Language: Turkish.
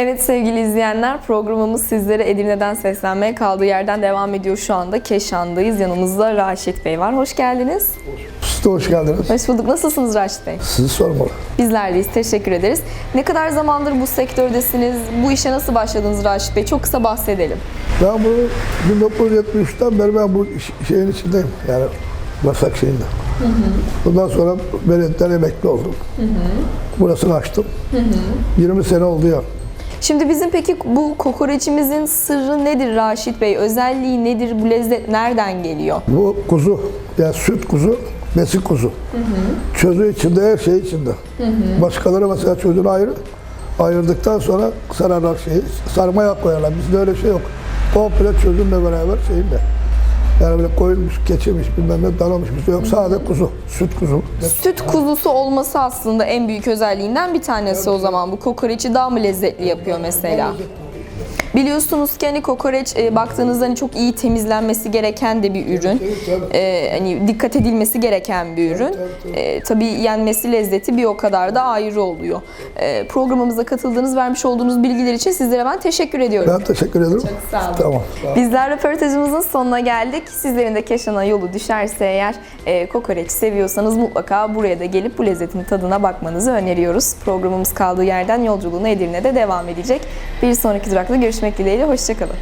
Evet sevgili izleyenler programımız sizlere Edirne'den seslenmeye kaldığı yerden devam ediyor şu anda. Keşan'dayız. Yanımızda Raşit Bey var. Hoş geldiniz. De hoş geldiniz. Hoş bulduk. Nasılsınız Raşit Bey? Sizi sormalı. Bizler deyiz. Teşekkür ederiz. Ne kadar zamandır bu sektördesiniz? Bu işe nasıl başladınız Raşit Bey? Çok kısa bahsedelim. Ben bunu 1973'ten beri ben bu şeyin içindeyim. Yani Basak şeyinde. Bundan sonra belediyetten emekli oldum. Burasını açtım. 20 sene oldu ya. Şimdi bizim peki bu kokoreçimizin sırrı nedir Raşit Bey? Özelliği nedir? Bu lezzet nereden geliyor? Bu kuzu, yani süt kuzu, besi kuzu. Çözü içinde, her şey içinde. Başkaları mesela çözünü ayrı. Ayırdıktan sonra sararlar şeyi, sarmaya koyarlar. Bizde öyle şey yok. Komple çözümle beraber şeyinde. Yani böyle koyulmuş, geçirmiş, bilmem ne, danamış bir şey yok. Sade kuzu, süt kuzu. Süt kuzusu olması aslında en büyük özelliğinden bir tanesi o zaman. Bu kokoreçi daha mı lezzetli yapıyor mesela? Biliyorsunuz ki hani kokoreç e, baktığınızda hani çok iyi temizlenmesi gereken de bir ürün. E, hani dikkat edilmesi gereken bir ürün. E, tabii yenmesi lezzeti bir o kadar da ayrı oluyor. E, programımıza katıldığınız, vermiş olduğunuz bilgiler için sizlere ben teşekkür ediyorum. Ben teşekkür ederim. Çok sağ olun. Tamam. Bizler röportajımızın sonuna geldik. Sizlerin de Keşan'a yolu düşerse eğer e, kokoreç seviyorsanız mutlaka buraya da gelip bu lezzetin tadına bakmanızı öneriyoruz. Programımız kaldığı yerden yolculuğuna Edirne'de devam edecek. Bir sonraki durakta görüşmek dileğiyle. Hoşçakalın.